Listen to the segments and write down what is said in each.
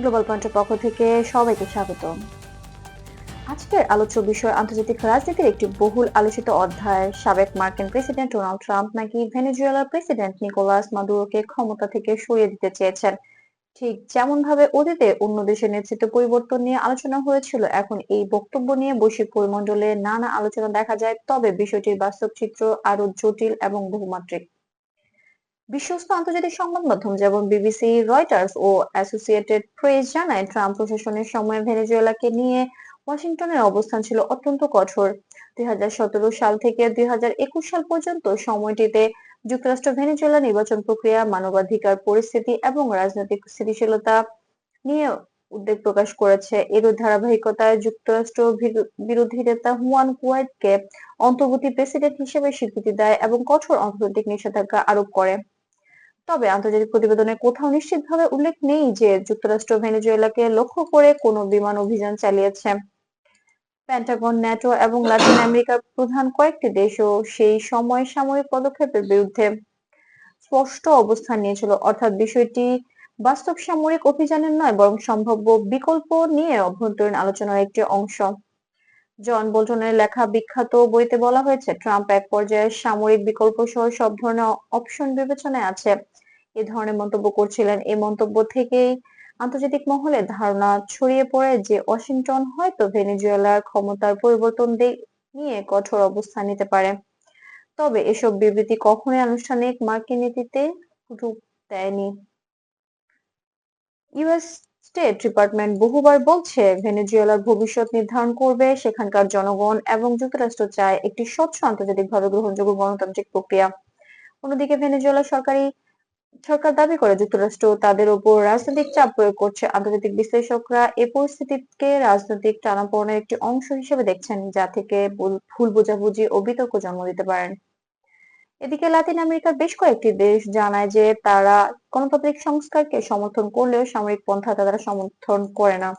Global পয়েন্টের পক্ষ থেকে সবাইকে স্বাগত। আজকের আলোচ্য বিষয় আন্তর্জাতিক রাজনীতির একটি বহুল আলোচিত অধ্যায়। সাবেক মার্কিন প্রেসিডেন্ট ডোনাল্ড ট্রাম্প নাকি ভেনেজুয়েলার প্রেসিডেন্ট নিকোলাস মাদুরোকে ক্ষমতা থেকে সরিয়ে দিতে চেয়েছেন। ঠিক যেমন ভাবে অতীতে অন্য দেশের নেতৃত্ব পরিবর্তন নিয়ে আলোচনা হয়েছিল, এখন এই বক্তব্য নিয়ে বৈশ্বিক পরিমণ্ডলে নানা আলোচনা দেখা যায়। তবে বিষয়টির বাস্তব চিত্র আরও জটিল এবং বহুমাত্রিক। বিশ্বস্ত আন্তর্জাতিক সংবাদ মাধ্যম যেমন বিবিসি রয়টার্স ও অ্যাসোসিয়েটেড প্রেস জানায়, ট্রাম্প প্রশাসনের সময় ভেনেজুয়েলাকে নিয়ে ওয়াশিংটনের অবস্থান ছিল অত্যন্ত কঠোর। দুই হাজার সতেরো সাল থেকে দুই হাজার একুশ সাল পর্যন্ত সময়টিতে যুক্তরাষ্ট্র ভেনেজুয়েলা নির্বাচন প্রক্রিয়া, মানবাধিকার পরিস্থিতি এবং রাজনৈতিক স্থিতিশীলতা নিয়ে উদ্বেগ প্রকাশ করেছে। এর ধারাবাহিকতায় যুক্তরাষ্ট্র বিরো- বিরোধী নেতা হুয়ান কুয়াইটকে অন্তর্বর্তী প্রেসিডেন্ট হিসেবে স্বীকৃতি দেয় এবং কঠোর অর্থনৈতিক নিষেধাজ্ঞা আরোপ করে। তবে আন্তর্জাতিক প্রতিবেদনে কোথাও নিশ্চিতভাবে উল্লেখ নেই যে যুক্তরাষ্ট্র ভেনেজুয়েলাকে লক্ষ্য করে কোনো বিমান অভিযান চালিয়েছে। পেন্টাগন ন্যাটো এবং লাতিন আমেরিকার প্রধান কয়েকটি দেশও সেই সময় সামরিক পদক্ষেপের বিরুদ্ধে স্পষ্ট অবস্থান নিয়েছিল। অর্থাৎ বিষয়টি বাস্তব সামরিক অভিযানের নয়, বরং সম্ভাব্য বিকল্প নিয়ে অভ্যন্তরীণ আলোচনার একটি অংশ। জন বোল্টনের লেখা বিখ্যাত বইতে বলা হয়েছে, ট্রাম্প এক পর্যায়ে সামরিক বিকল্প সহ সব ধরনের অপশন বিবেচনায় আছে। এ ধরনের মন্তব্য করছিলেন। এই মন্তব্য থেকেই আন্তর্জাতিক মহলে ধারণা ছড়িয়ে পড়ে যে ওয়াশিংটন হয়তো ভেনেজুয়েলার ক্ষমতার পরিবর্তন নিয়ে কঠোর অবস্থান নিতে পারে। তবে এসব বিবৃতি কখনোই আনুষ্ঠানিক মার্কিন নীতিতে রূপ দেয়নি। ইউএস স্টেট ডিপার্টমেন্ট বহুবার বলছে ভেনেজুয়েলার ভবিষ্যৎ নির্ধারণ করবে, সেখানকার জনগণ এবং যুক্তরাষ্ট্র চায় একটি স্বচ্ছ আন্তর্জাতিকভাবে গ্রহণযোগ্য গণতান্ত্রিক প্রক্রিয়া। অন্যদিকে ভেনেজুয়েলা সরকারি সরকার দাবি করে যুক্তরাষ্ট্র তাদের উপর রাজনৈতিক চাপ প্রয়োগ করছে। আন্তর্জাতিক বিশ্লেষকরা এ পরিস্থিতিকে রাজনৈতিক টানাপোড়েনের একটি অংশ হিসেবে দেখছেন, যা থেকে ভুল- ভুল বোঝাবুঝি ও বিতর্ক জন্ম দিতে পারেন। এদিকে লাতিন আমেরিকার বেশ কয়েকটি দেশ জানায় যে তারা গণতান্ত্রিক সংস্কারকে সমর্থন করলেও সামরিক পন্থা তারা সমর্থন করে না।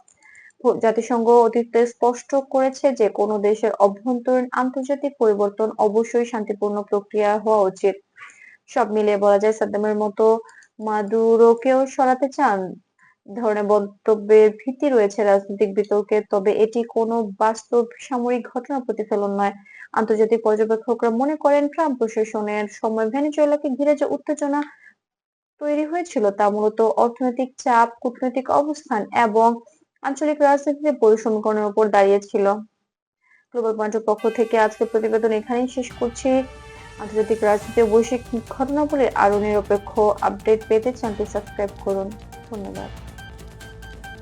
জাতিসংঘ অতীতে স্পষ্ট করেছে যে কোনো দেশের অভ্যন্তরীণ আন্তর্জাতিক পরিবর্তন অবশ্যই শান্তিপূর্ণ প্রক্রিয়া হওয়া উচিত। সব মিলিয়ে বলা যায় সাদ্দামের মতো মাদুরোকেও সরাতে চান। ধরনের বক্তব্যের ভিত্তি রয়েছে রাজনৈতিক বিতর্কে, তবে এটি কোনো বাস্তব সামরিক ঘটনা প্রতিফলন নয়। আন্তর্জাতিক পর্যবেক্ষকরা মনে করেন, ট্রাম্প প্রশাসনের সময় ভেনেজুয়েলাকে ঘিরে যে উত্তেজনা তৈরি হয়েছিল তা মূলত অর্থনৈতিক চাপ, কূটনৈতিক অবস্থান এবং আঞ্চলিক রাজনীতিতে পরিসমীকরণের উপর দাঁড়িয়েছিল। গ্লোবাল পয়েন্টের পক্ষ থেকে আজকের প্রতিবেদন এখানেই শেষ করছি। আন্তর্জাতিক রাজনীতি ও বৈশ্বিক ঘটনাবলীর আরও নিরপেক্ষ আপডেট পেতে চ্যানেলটি সাবস্ক্রাইব করুন। ধন্যবাদ।